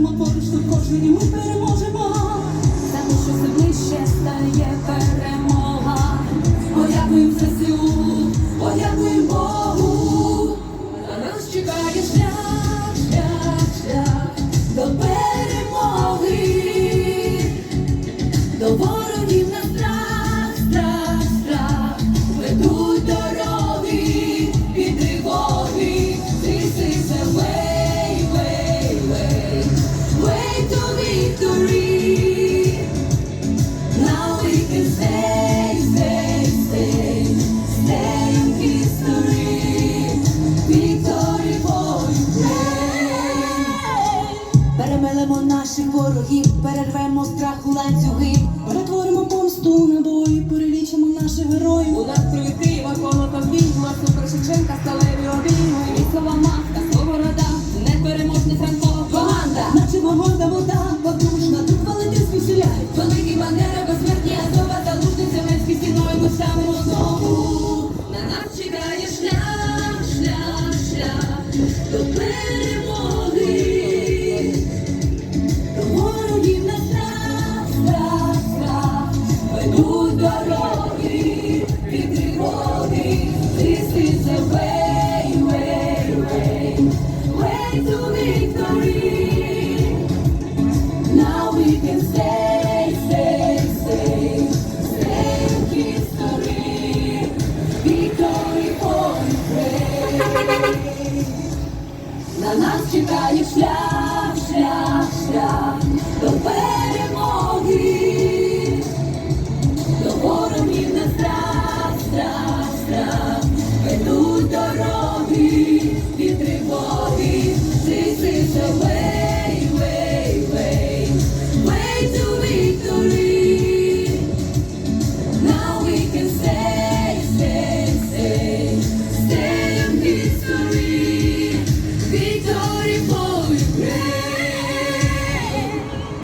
можемо, поруч тут кожен і ми переможемо. Перемелемо наших ворогів, перервемо страх у ланцюги, перетворимо помсту на бої, перелічимо наших героїв. У нас примітива, колота відьма, супер Шевченка, сталеві обійми, військова маска, сковорода, непереможний франкова команда. Наче вогонь До перемоги, до ворогів на страх, страх, страх, дороги, від тривоги. This is вей, вей, вей, вей, to victory. на нас чекає шлях, шлях, шлях до перемоги.